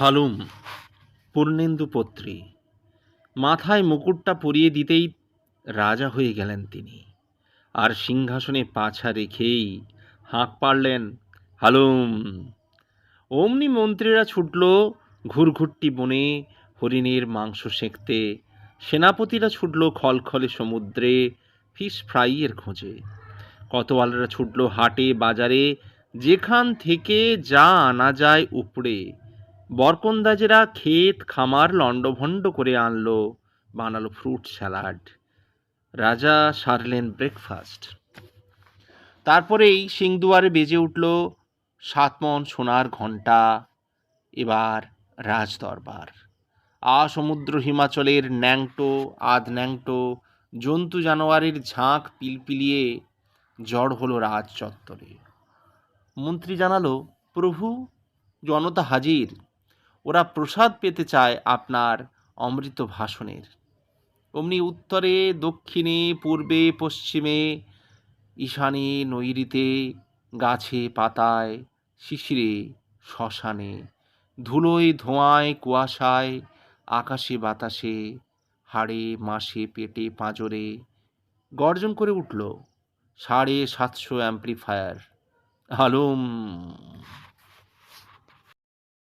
হালুম পূর্ণেন্দুপত্রী মাথায় মুকুটটা পরিয়ে দিতেই রাজা হয়ে গেলেন তিনি। আর সিংহাসনে পাছা রেখেই হাঁক পারলেন হালুম! অমনি মন্ত্রীরা ছুটল ঘুরঘুরটি বনে, হরিণের মাংস সেঁকতে। সেনাপতিরা ছুটল খলখলে সমুদ্রে, ফিশ ফ্রাইয়ের খোঁজে। কতওয়ালরা ছুটল হাটে, বাজারে, যেখান থেকে যা আনা যায় উপড়ে বরকন্দাজেরা ক্ষেত, খামার, লণ্ডভণ্ড করে আনলো, বানালো ফ্রুট স্যালাড। রাজা সারলেন ব্রেকফাস্ট। তারপরেই সিংদুয়ারে বেজে উঠল সাতমন সোনার ঘণ্টা, এবার রাজদরবার। আ সমুদ্র হিমাচলের ন্যাংটো, আধ ন্যাংটো, জন্তু জানোয়ারের ঝাঁক পিলপিলিয়ে জড় হলো রাজ চত্বরে। মন্ত্রী জানালো, প্রভু, জনতা হাজির। ওরা প্রসাদ পেতে চায় আপনার অমৃত ভাষণের। অমনি উত্তরে, দক্ষিণে, পূর্বে, পশ্চিমে, ঈশানে নৈরিতে গাছে, পাতায়, শিশিরে, শ্মশানে, ধুলোয়, ধোঁয়ায়, কুয়াশায়, আকাশে, বাতাসে, হাড়ে, মাসে, পেটে, পাঁজরে, গর্জন করে উঠল সাড়ে সাতশো অ্যাম্প্লিফায়ার হালুম